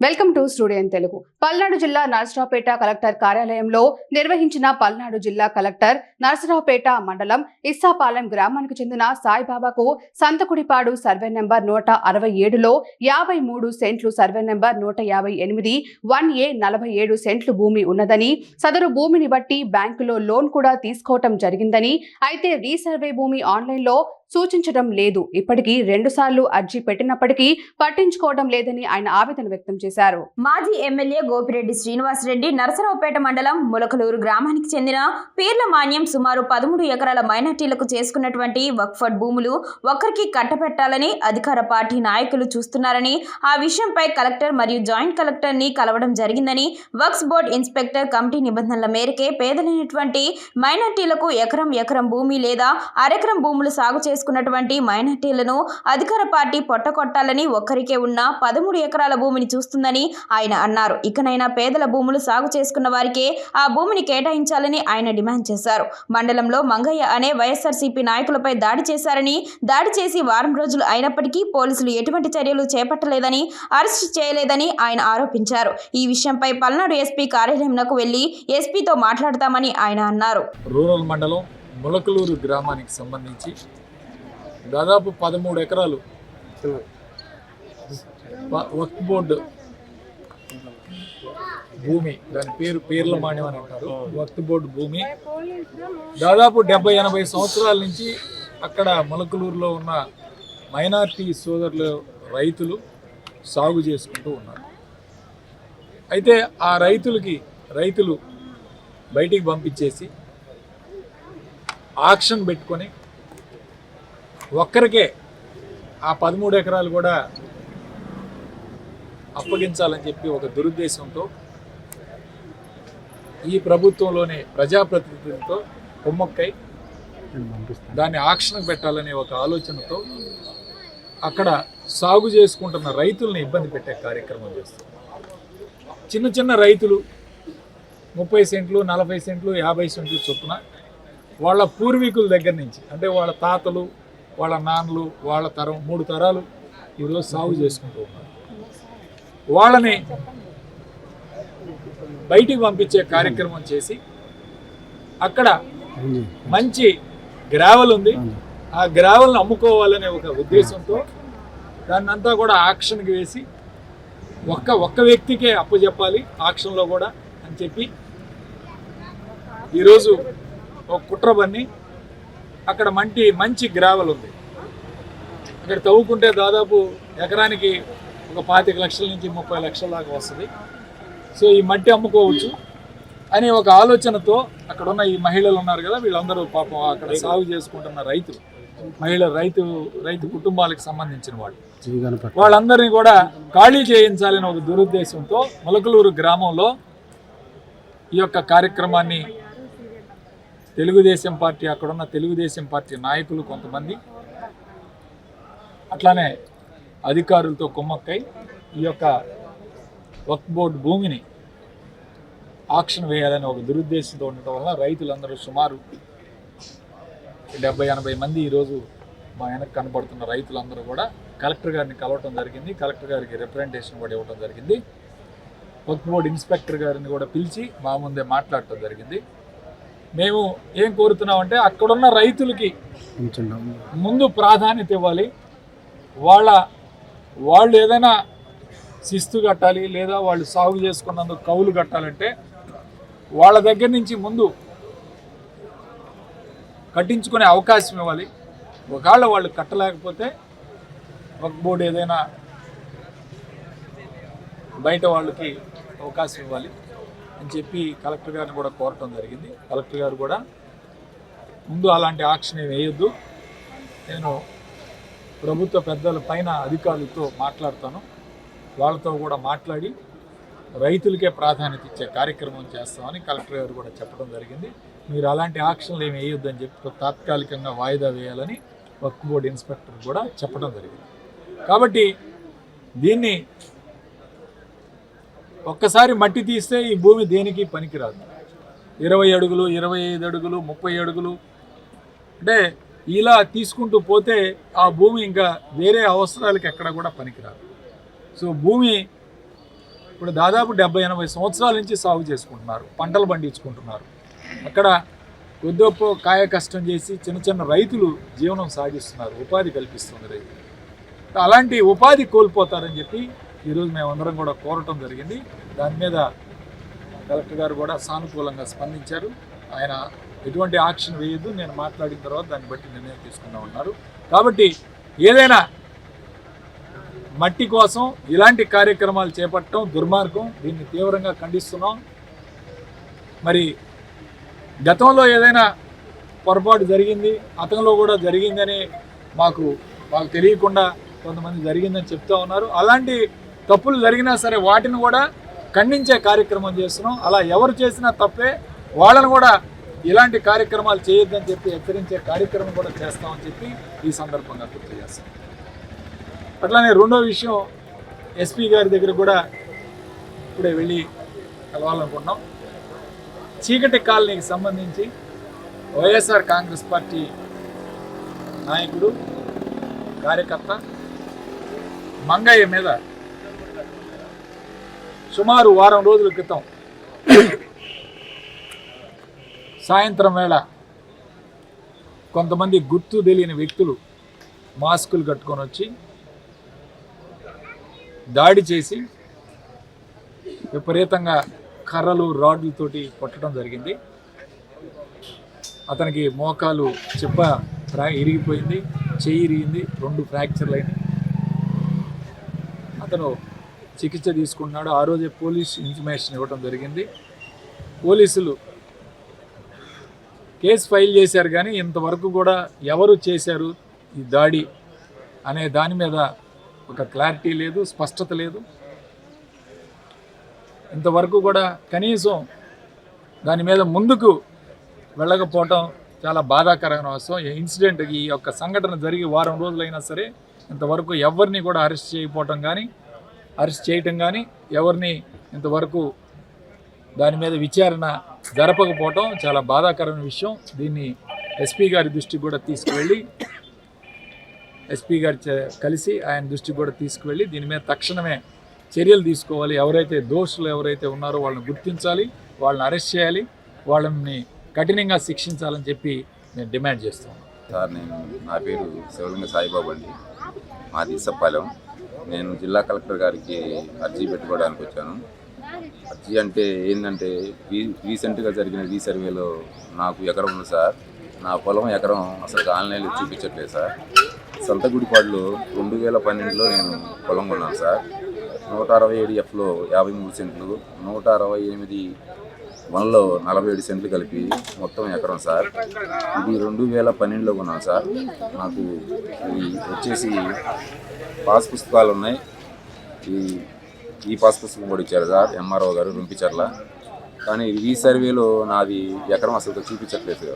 Welcome to studio Telugu. Palnadu జిల్లా Narasaraopet collector కార్యాలయంలో నిర్వహించిన పల్నాడు జిల్లా కలెక్టర్ నరసరావుపేట మండలం ఇస్సాపాలెం గ్రామానికి చెందిన సాయిబాబాకు సంతకుడిపాడు సర్వే నెంబర్ నూట అరవై ఏడులో యాభై మూడు సెంట్లు సర్వే నెంబర్ నూట యాభై ఎనిమిది వన్ ఏ నలభై ఏడు సెంట్లు భూమి ఉన్నదని సదరు భూమిని బట్టి బ్యాంకులో లోన్ కూడా తీసుకోవటం జరిగిందని అయితే రీసర్వే భూమి ఆన్లైన్లో సూచించడం లేదు. ఇప్పటికీ రెండుసార్లు అర్జీ పెట్టినప్పటికీ పట్టించుకోవడం లేదని ఆయన ఆవేదన వ్యక్తం చేశారు. మాజీ ఎమ్మెల్యే గోపిరెడ్డి శ్రీనివాసరెడ్డి నరసరావుపేట మండలం ములకలూరు గ్రామానికి చెందిన పీర్ల మాన్యం సుమారు పదమూడు ఎకరాల మైనార్టీలకు చేసుకున్నటువంటి వక్ఫడ్ భూములు ఒక్కరికి కట్టపెట్టాలని అధికార పార్టీ నాయకులు చూస్తున్నారని ఆ విషయంపై కలెక్టర్ మరియు జాయింట్ కలెక్టర్ని కలవడం జరిగిందని వక్స్ బోర్డ్ ఇన్స్పెక్టర్ కమిటీ నిబంధనల మేరకే పేదలైనటువంటి మైనార్టీలకు ఎకరం ఎకరం భూమి లేదా అరెకరం భూములు సాగు చేసుకున్నటువంటి మైనార్టీలను అధికార పార్టీ పొట్టకొట్టాలని ఒక్కరికే ఉన్న పదమూడు ఎకరాల భూమిని చూస్తుందని ఆయన అన్నారు. ఇకనైనా పేదల భూములు సాగు చేసుకున్న వారికే ఆ భూమిని కేటాయించాలని ఆయన డిమాండ్ చేశారు. మండలంలో మంగయ్య అనే వైఎస్ఆర్సీపీ నాయకులపై దాడి చేశారని దాడి చేసి వారం రోజులు అయినప్పటికీ పోలీసులు ఎటువంటి చర్యలు చేపట్టలేదని అరెస్ట్ చేయలేదని ఆయన ఆరోపించారు. ఈ విషయంపై పల్నాడు ఎస్పీ కార్యాలయంకు వెళ్ళి ఎస్పీతో మాట్లాడతామని ఆయన అన్నారు. రూరల్ మండలం ములకలూరు గ్రామానికి సంబంధించి దాదాపు పదమూడు ఎకరాలు. వక్ఫ్ బోర్డు. భూమి దాని పేరు పేర్ల మాణ్యం అని అంటారు. వక్ఫ్ బోర్డు భూమి. దాదాపు డెబ్బై ఎనభై సంవత్సరాల నుంచి అక్కడ మొలకలూరులో ఉన్న మైనార్టీ సోదరులు రైతులు సాగు చేసుకుంటూ ఉన్నారు. అయితే ఆ రైతులకి రైతులు బయటికి పంపించేసి ఆక్షన్ పెట్టుకొని ఒక్కరికే ఆ పదమూడు ఎకరాలు కూడా అప్పగించాలని చెప్పి ఒక దురుద్దేశంతో ఈ ప్రభుత్వంలోనే ప్రజాప్రతినిధులతో కొమ్మక్కై దాన్ని ఆక్షణకు పెట్టాలనే ఒక ఆలోచనతో అక్కడ సాగు చేసుకుంటున్న రైతుల్ని ఇబ్బంది పెట్టే కార్యక్రమం చేస్తారు. చిన్న చిన్న రైతులు ముప్పై సెంట్లు నలభై సెంట్లు యాభై సెంట్లు చొప్పున వాళ్ళ పూర్వీకుల దగ్గర నుంచి అంటే వాళ్ళ తాతలు వాళ్ళ నాన్నలు వాళ్ళ తరం మూడు తరాలు ఈరోజు సాగు చేసుకుంటూ ఉన్నారు. వాళ్ళని బయటికి పంపించే కార్యక్రమం చేసి అక్కడ మంచి గ్రావెల్ ఉంది. ఆ గ్రావెల్ని అమ్ముకోవాలనే ఒక ఉద్దేశంతో దాన్ని అంతా కూడా ఆక్షన్కి వేసి ఒక్క ఒక్క వ్యక్తికే అప్పచెప్పాలి ఆక్షన్లో కూడా అని చెప్పి ఈరోజు ఒక కుట్ర అక్కడ మంటి మంచి గ్రావెల్ ఉంది. ఇక్కడ తవ్వుకుంటే దాదాపు ఎకరానికి ఒక పాతిక లక్షల నుంచి ముప్పై లక్షల దాకా వస్తుంది. సో ఈ మట్టి అమ్ముకోవచ్చు. అనే ఒక ఆలోచనతో అక్కడ ఉన్న ఈ మహిళలు ఉన్నారు కదా వీళ్ళందరూ పాపం అక్కడ సాగు చేసుకుంటున్న రైతులు. మహిళ రైతు రైతు కుటుంబాలకు సంబంధించిన వాళ్ళు. వాళ్ళందరినీ కూడా ఖాళీ చేయించాలని ఒక దురుద్దేశంతో మొలకలూరు గ్రామంలో ఈ యొక్క కార్యక్రమాన్ని తెలుగుదేశం పార్టీ అక్కడున్న తెలుగుదేశం పార్టీ నాయకులు కొంతమంది. అట్లానే అధికారులతో కుమ్మక్కై ఈ యొక్క వక్ఫ్ బోర్డు భూమిని ఆక్షన్ వేయాలని ఒక దురుద్దేశంతో ఉండటం వల్ల రైతులందరూ సుమారు డెబ్బై ఎనభై మంది ఈరోజు మా వెనక కనబడుతున్న రైతులందరూ కూడా కలెక్టర్ గారిని కలవటం జరిగింది. కలెక్టర్ గారికి రిప్రజెంటేషన్ కూడా ఇవ్వడం జరిగింది. వక్ఫ్ బోర్డు ఇన్స్పెక్టర్ గారిని కూడా పిలిచి మా ముందే మాట్లాడటం జరిగింది. మేము ఏం కోరుతున్నామంటే అక్కడున్న రైతులకి ముందు ప్రాధాన్యత ఇవ్వాలి. వాళ్ళ వాళ్ళు ఏదైనా శిస్తు కట్టాలి లేదా వాళ్ళు సాగు చేసుకున్నందుకు కౌలు కట్టాలంటే వాళ్ళ దగ్గర నుంచి ముందు కట్టించుకునే అవకాశం ఇవ్వాలి. ఒకవేళ వాళ్ళు కట్టలేకపోతే ఒక బోర్డు ఏదైనా బయట వాళ్ళకి అవకాశం ఇవ్వాలి. అని చెప్పి కలెక్టర్ గారిని కూడా కోరటం జరిగింది. కలెక్టర్ గారు కూడా ముందు అలాంటి ఆక్షన్ ఏమి వేయొద్దు. నేను ప్రభుత్వ పెద్దల పైన అధికారులతో మాట్లాడతాను. వాళ్ళతో కూడా మాట్లాడి రైతులకే ప్రాధాన్యత ఇచ్చే కార్యక్రమం చేస్తామని కలెక్టర్ గారు కూడా చెప్పడం జరిగింది. మీరు అలాంటి ఆక్షన్లు ఏమి వేయొద్దని చెప్పి తాత్కాలికంగా వాయిదా వేయాలని వర్క్ బోర్డు ఇన్స్పెక్టర్ కూడా చెప్పడం జరిగింది. కాబట్టి దీన్ని ఒక్కసారి మట్టి తీస్తే ఈ భూమి దేనికి పనికిరాదు. ఇరవై అడుగులు ఇరవై ఐదు అడుగులు ముప్పై అడుగులు. అంటే ఇలా తీసుకుంటూ పోతే ఆ భూమి ఇంకా వేరే అవసరాలకి ఎక్కడ కూడా పనికిరాదు. సో భూమి ఇప్పుడు దాదాపు డెబ్బై ఎనభై సంవత్సరాల నుంచి సాగు చేసుకుంటున్నారు పంటలు పండించుకుంటున్నారు. అక్కడ కొద్దిగొప్ప కాయ కష్టం చేసి చిన్న చిన్న రైతులు జీవనం సాగిస్తున్నారు ఉపాధి కల్పిస్తుంది రైతులు అలాంటి ఉపాధి కోల్పోతారని చెప్పి ఈరోజు మేమందరం కూడా కోరటం జరిగింది. దాని మీద కలెక్టర్ గారు కూడా సానుకూలంగా స్పందించారు. ఆయన ఎటువంటి ఆక్షన్ వేయద్దు నేను మాట్లాడిన తర్వాత దాన్ని బట్టి నిర్ణయం తీసుకుందాం ఉన్నారు కాబట్టి ఏదైనా మట్టి కోసం ఇలాంటి కార్యక్రమాలు చేపట్టడం దుర్మార్గం. దీన్ని తీవ్రంగా ఖండిస్తున్నాం. మరి గతంలో ఏదైనా పొరపాటు జరిగింది అతనిలో కూడా జరిగిందని మాకు మాకు తెలియకుండా కొంతమంది జరిగిందని చెప్తా ఉన్నారు. అలాంటి తప్పులు జరిగినా సరే వాటిని కూడా ఖండించే కార్యక్రమం చేస్తున్నాం. అలా ఎవరు చేసినా తప్పే. వాళ్ళను కూడా ఇలాంటి కార్యక్రమాలు చేయొద్దని చెప్పి హెచ్చరించే కార్యక్రమం కూడా చేస్తామని చెప్పి ఈ సందర్భంగా గుర్తు చేస్తాం. అట్లానే రెండో విషయం ఎస్పీ గారి దగ్గర కూడా ఇప్పుడే వెళ్ళి కలవాలనుకున్నాం చీకటి కాలనీకి సంబంధించి వైఎస్ఆర్ కాంగ్రెస్ పార్టీ నాయకుడు కార్యకర్త మంగయ్య మీద సుమారు వారం రోజుల క్రితం సాయంత్రం వేళ కొంతమంది గుర్తు తెలియని వ్యక్తులు మాస్కులు కట్టుకొని వచ్చి దాడి చేసి విపరీతంగా కర్రలు రాడ్లతోటి కొట్టడం జరిగింది. అతనికి మోకాలు చెప్ప ఇరిగిపోయింది చెయ్యి ఇరిగింది రెండు ఫ్రాక్చర్లు అయినాయి. అతను చికిత్స తీసుకుంటున్నాడు. ఆ రోజే పోలీస్ ఇన్ఫర్మేషన్ ఇవ్వడం జరిగింది. పోలీసులు కేసు ఫైల్ చేశారు కానీ ఇంతవరకు కూడా ఎవరు చేశారు ఈ దాడి అనే దాని మీద ఒక క్లారిటీ లేదు స్పష్టత లేదు. ఇంతవరకు కూడా కనీసం దాని మీద ముందుకు వెళ్ళకపోవటం చాలా బాధాకరమైన విషయం ఈ ఇన్సిడెంట్ ఈ యొక్క సంఘటన జరిగి వారం రోజులైనా సరే ఇంతవరకు ఎవరిని కూడా అరెస్ట్ చేయకపోవటం కానీ అరెస్ట్ చేయటం కానీ ఎవరిని ఇంతవరకు దాని మీద విచారణ జరపకపోవటం చాలా బాధాకరమైన విషయం. దీన్ని ఎస్పీ గారి దృష్టికి కూడా తీసుకువెళ్ళి ఎస్పీ గారి కలిసి ఆయన దృష్టికి కూడా తీసుకువెళ్ళి దీని మీద తక్షణమే చర్యలు తీసుకోవాలి. ఎవరైతే దోషులు ఎవరైతే ఉన్నారో వాళ్ళని గుర్తించాలి వాళ్ళని అరెస్ట్ చేయాలి వాళ్ళని కఠినంగా శిక్షించాలని చెప్పి నేను డిమాండ్ చేస్తాను సార్ నేను నా పేరు శివలింగ సాయిబాబు అండి. మాది ఇసప్పాలెం. నేను జిల్లా కలెక్టర్ గారికి అర్జీ పెట్టుకోవడానికి వచ్చాను. అర్జీ అంటే ఏంటంటే రీ రీసెంట్గా జరిగిన రీసర్వేలో నాకు ఎకరం ఉంది సార్. నా పొలం ఎకరం అసలు ఆన్లైన్లో చూపించట్లేదు సార్. సంతగుడిపాడులో రెండు వేల పన్నెండులో నేను పొలం కొన్నాను సార్. నూట అరవై ఏడు ఎఫ్లో యాభై మూడు సెంట్లు నూట అరవై ఎనిమిది వన్లో నలభై ఏడు సెంట్లు కలిపి మొత్తం ఎకరం సార్. ఇది రెండు వేల పన్నెండులో కొన్నాను సార్. నాకు ఈ వచ్చేసి పాస్ పుస్తకాలు ఉన్నాయి. ఈ ఈ పాస్ పుస్తకం కూడా ఇచ్చారు సార్. ఎంఆర్ఓ గారు రుంపిచర్ల. కానీ ఈ సర్వేలో నాది ఎకరం అసలు చూపించట్లేదు.